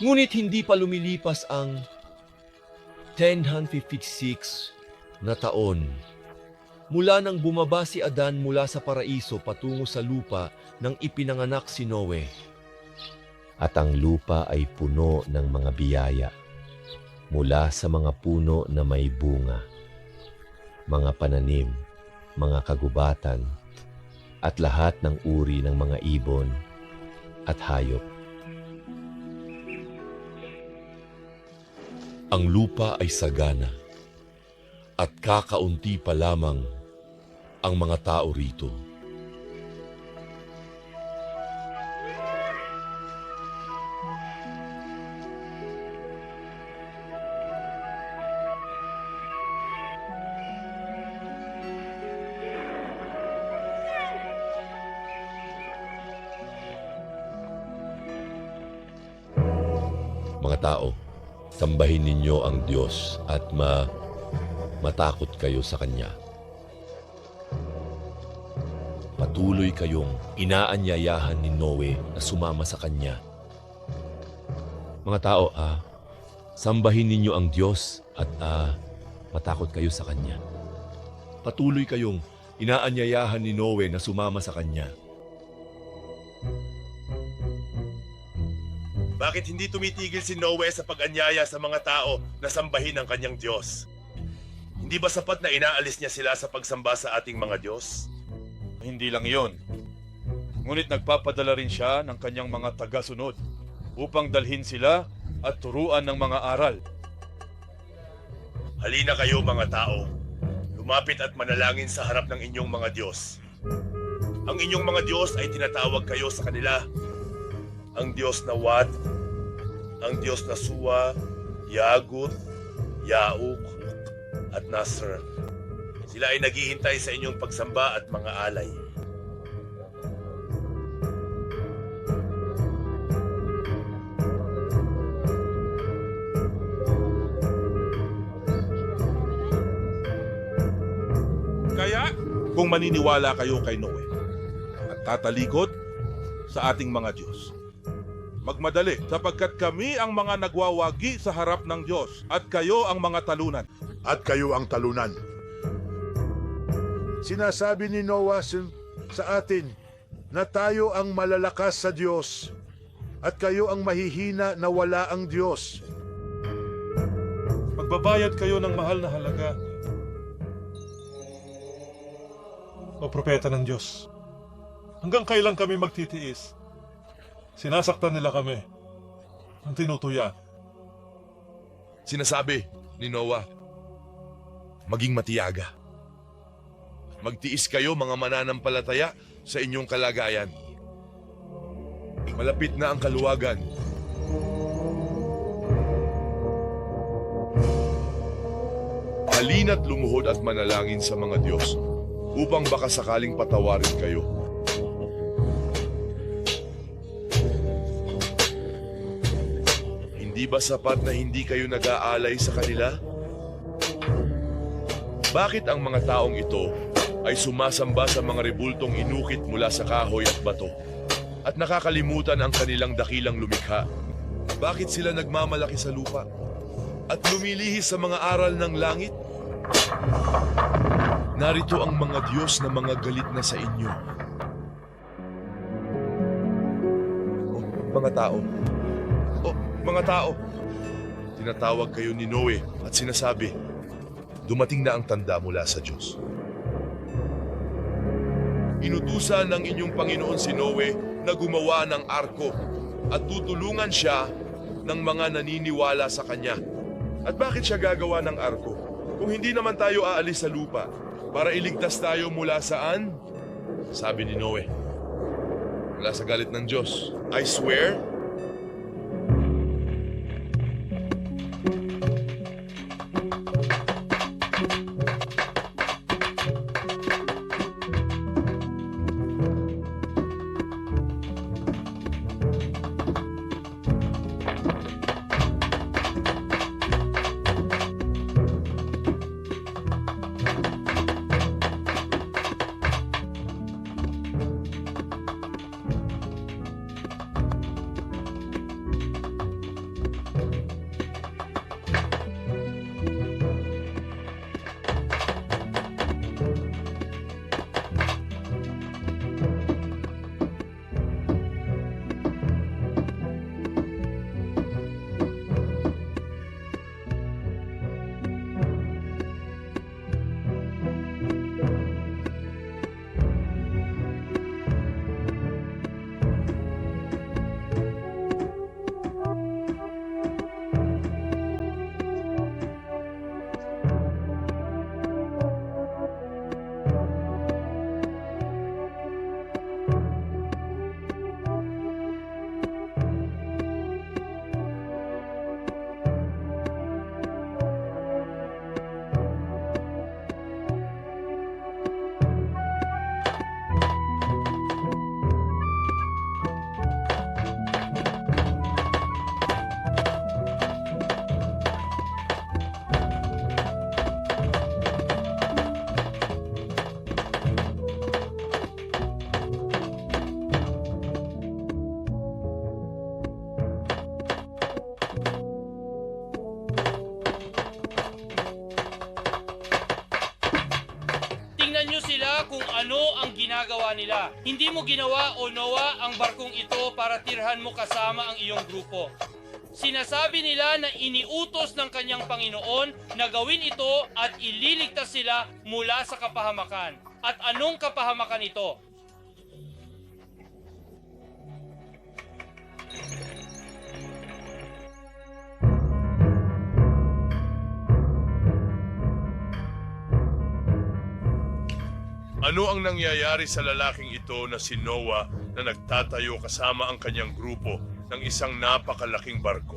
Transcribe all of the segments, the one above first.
Ngunit hindi pa lumilipas ang 1056 na taon mula nang bumaba si Adan mula sa paraiso patungo sa lupa nang ipinanganak si Noe. At ang lupa ay puno ng mga biyaya mula sa mga puno na may bunga, mga pananim, mga kagubatan, at lahat ng uri ng mga ibon at hayop. Ang lupa ay sagana at kakaunti pa lamang ang mga tao rito. Ang Diyos at ma matakot kayo sa Kanya. Patuloy kayong inaanyayahan ni Noe na sumama sa Kanya. Mga tao, ah, sambahin ninyo ang Diyos at ah, matakot kayo sa Kanya. Patuloy kayong inaanyayahan ni Noe na sumama sa Kanya. Bakit hindi tumitigil si Noe sa pag-anyaya sa mga tao na sambahin ang kanyang Diyos? Hindi ba sapat na inaalis niya sila sa pagsamba sa ating mga Diyos? Hindi lang yon. Ngunit nagpapadala rin siya ng kanyang mga tagasunod upang dalhin sila at turuan ng mga aral. Halina kayo mga tao. Lumapit at manalangin sa harap ng inyong mga Diyos. Ang inyong mga Diyos ay tinatawag kayo sa kanila. Ang Diyos na Wat, ang Diyos na Suwa, Yagut, Yauk, at Nasr. Sila ay naghihintay sa inyong pagsamba at mga alay. Kaya, kung maniniwala kayo kay Noe at tatalikod sa ating mga Diyos, magmadali sapagkat kami ang mga nagwawagi sa harap ng Diyos at kayo ang mga talunan. at kayo ang talunan. Sinasabi ni Noah sa atin na tayo ang malalakas sa Diyos at kayo ang mahihina na wala ang Diyos. Magbabayad kayo ng mahal na halaga. O propeta ng Diyos, hanggang kailan kami magtitiis? Sinasaktan nila kami. Ang tinutuya. Sinasabi ni Noah, maging matiyaga. Magtiis kayo mga mananampalataya sa inyong kalagayan. Malapit na ang kaluwagan. Halina't lumuhod at manalangin sa mga Diyos upang baka sakaling patawarin kayo. Ba sapat na hindi kayo nag-aalay sa kanila? Bakit ang mga taong ito ay sumasamba sa mga rebultong inukit mula sa kahoy at bato at nakakalimutan ang kanilang dakilang lumikha? Bakit sila nagmamalaki sa lupa at lumilihis sa mga aral ng langit? Narito ang mga Diyos na mga galit na sa inyo. Oh, mga tao. Mga tao. Tinatawag kayo ni Noe at sinasabi, dumating na ang tanda mula sa Diyos. Inutusan ng inyong Panginoon si Noe na gumawa ng arko at tutulungan siya ng mga naniniwala sa kanya. At bakit siya gagawa ng arko? Kung hindi naman tayo aalis sa lupa para iligtas tayo mula saan? Sabi ni Noe. Mula sa galit ng Diyos. I swear, ano ang ginagawa nila. Hindi mo ginawa o Noah ang barkong ito para tirhan mo kasama ang iyong grupo. Sinasabi nila na iniutos ng kanyang Panginoon na gawin ito at ililigtas sila mula sa kapahamakan. At anong kapahamakan ito? Ano ang nangyayari sa lalaking ito na si Noah na nagtatayo kasama ang kanyang grupo ng isang napakalaking barko?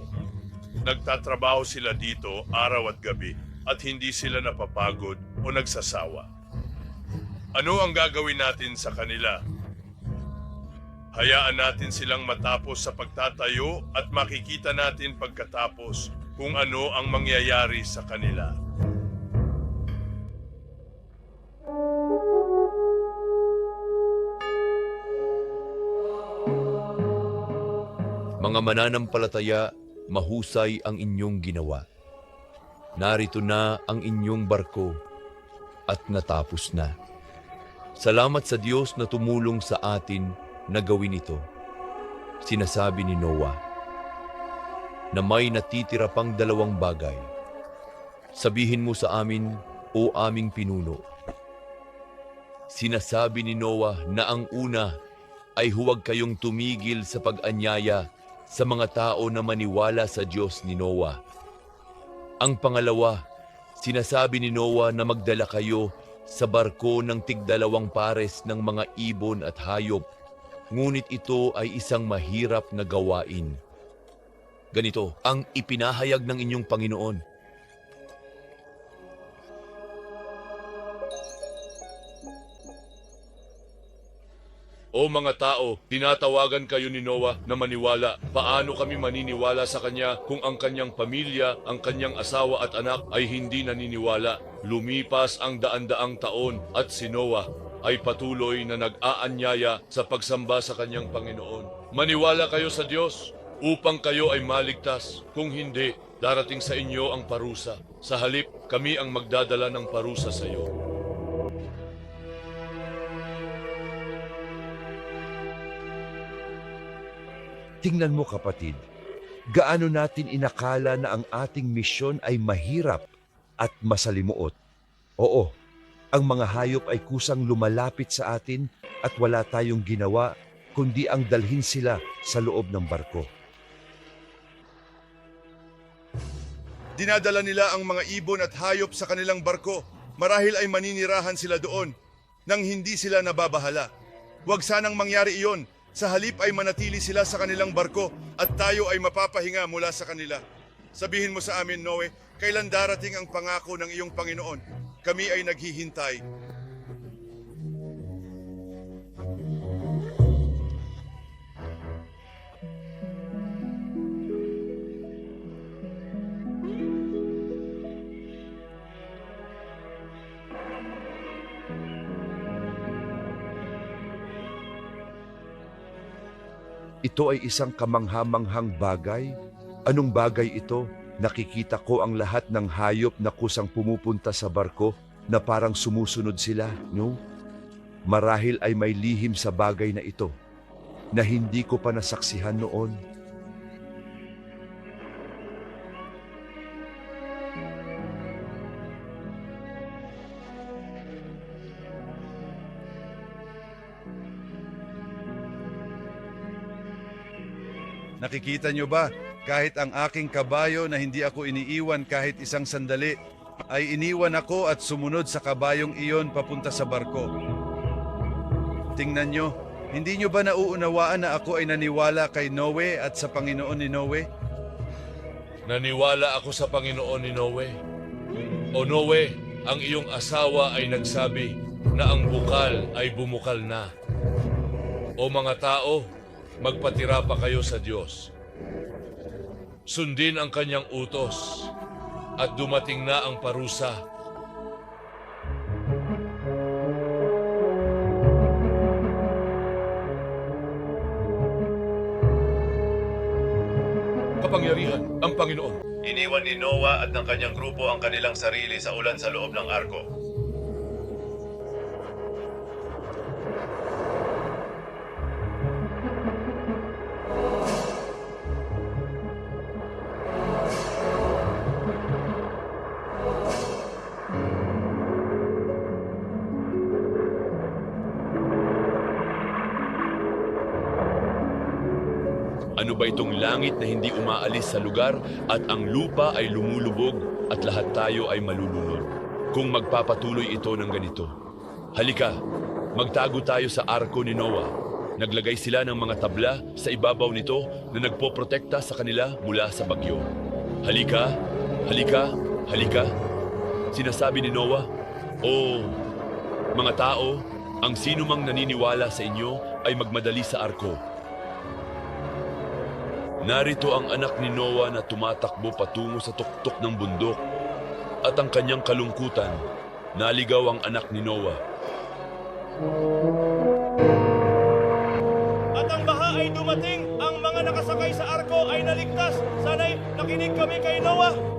Nagtatrabaho sila dito araw at gabi at hindi sila napapagod o nagsasawa. Ano ang gagawin natin sa kanila? Hayaan natin silang matapos sa pagtatayo at makikita natin pagkatapos kung ano ang mangyayari sa kanila. Mga mananampalataya, mahusay ang inyong ginawa. Narito na ang inyong barko at natapos na. Salamat sa Diyos na tumulong sa atin na gawin ito. Sinasabi ni Noah na may natitira pang dalawang bagay. Sabihin mo sa amin, o aming pinuno. Sinasabi ni Noah na ang una ay huwag kayong tumigil sa pag-anyaya sa mga tao na maniwala sa Diyos ni Noah. Ang pangalawa, sinasabi ni Noah na magdala kayo sa barko ng tigdalawang pares ng mga ibon at hayop, ngunit ito ay isang mahirap na gawain. Ganito ang ipinahayag ng inyong Panginoon. O mga tao, tinatawagan kayo ni Noah na maniwala. Paano kami maniniwala sa kanya kung ang kanyang pamilya, ang kanyang asawa at anak ay hindi naniniwala? Lumipas ang daan-daang taon at si Noah ay patuloy na nag-aanyaya sa pagsamba sa kanyang Panginoon. Maniwala kayo sa Diyos upang kayo ay maligtas. Kung hindi, darating sa inyo ang parusa. Sa halip, kami ang magdadala ng parusa sa iyo. Tingnan mo kapatid, gaano natin inakala na ang ating misyon ay mahirap at masalimuot. Oo, ang mga hayop ay kusang lumalapit sa atin at wala tayong ginawa kundi ang dalhin sila sa loob ng barko. Dinadala nila ang mga ibon at hayop sa kanilang barko. Marahil ay maninirahan sila doon nang hindi sila nababahala. Huwag sanang mangyari iyon. Sa halip ay manatili sila sa kanilang barko at tayo ay mapapahinga mula sa kanila. Sabihin mo sa amin, Noe, kailan darating ang pangako ng iyong Panginoon? Kami ay naghihintay. Ito ay isang kamanghamanghang bagay. Anong bagay ito? Nakikita ko ang lahat ng hayop na kusang pumupunta sa barko na parang sumusunod sila, no? Marahil ay may lihim sa bagay na ito na hindi ko pa nasaksihan noon. Nakikita nyo ba, kahit ang aking kabayo na hindi ako iniiwan kahit isang sandali, ay iniwan ako at sumunod sa kabayong iyon papunta sa barko. Tingnan nyo, hindi nyo ba nauunawaan na ako ay naniwala kay Noe at sa Panginoon ni Noe? Naniwala ako sa Panginoon ni Noe. O Noe, ang iyong asawa ay nagsabi na ang bukal ay bumukal na. O mga tao, magpatira pa kayo sa Diyos. Sundin ang kanyang utos at dumating na ang parusa. Kapangyarihan ang Panginoon. Iniwan ni Noah at ng kanyang grupo ang kanilang sarili sa ulan sa loob ng arko. Ano ba itong langit na hindi umaalis sa lugar at ang lupa ay lumulubog at lahat tayo ay malulunod? Kung magpapatuloy ito ng ganito. Halika, magtago tayo sa arko ni Noah. Naglagay sila ng mga tabla sa ibabaw nito na nagpoprotekta sa kanila mula sa bagyo. Halika, halika, halika. Sinasabi ni Noah, O mga tao, ang sino mang naniniwala sa inyo ay magmadali sa arko. Narito ang anak ni Noah na tumatakbo patungo sa tuktok ng bundok at ang kanyang kalungkutan, naligaw ang anak ni Noah. At ang baha ay dumating, ang mga nakasakay sa arko ay naligtas. Sana'y nakinig kami kay Noah.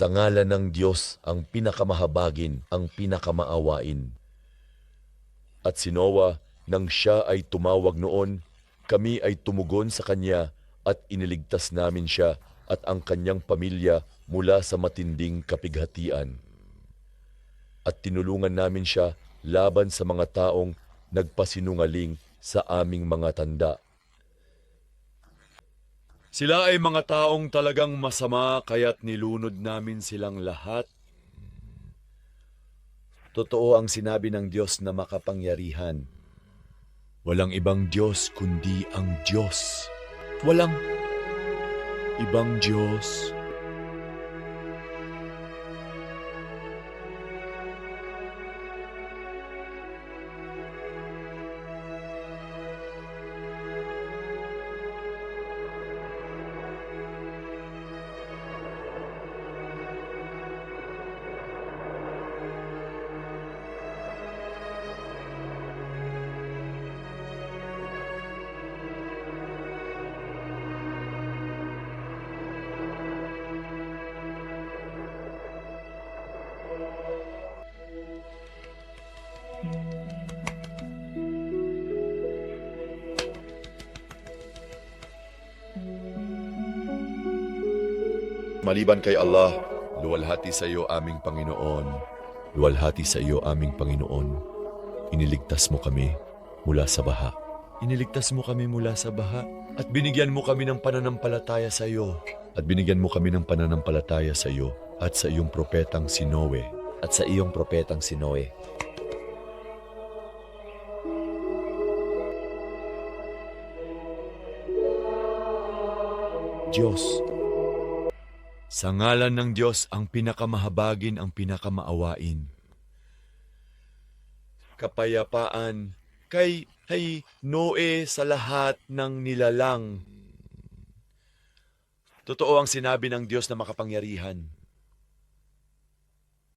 Sa ngalan ng Diyos, ang pinakamahabagin, ang pinakamaawain. At si Noah, nang siya ay tumawag noon, kami ay tumugon sa kanya at iniligtas namin siya at ang kanyang pamilya mula sa matinding kapighatian. At tinulungan namin siya laban sa mga taong nagpasinungaling sa aming mga tanda. Sila ay mga taong talagang masama kaya't nilunod namin silang lahat. Totoo ang sinabi ng Diyos na makapangyarihan. Walang ibang Diyos kundi ang Diyos. Walang ibang Diyos. Maliban kay Allah, luwalhati sa iyo aming Panginoon. Luwalhati sa iyo aming Panginoon. Iniligtas mo kami mula sa baha. Iniligtas mo kami mula sa baha at binigyan mo kami ng pananampalataya sa iyo. At binigyan mo kami ng pananampalataya sa iyo at sa iyong propetang si Noe. At sa iyong propetang si Noe. Diyos, sa ngalan ng Diyos ang pinakamahabagin ang pinakamaawain. Kapayapaan kay kay Noe sa lahat ng nilalang. Totoo ang sinabi ng Diyos na makapangyarihan.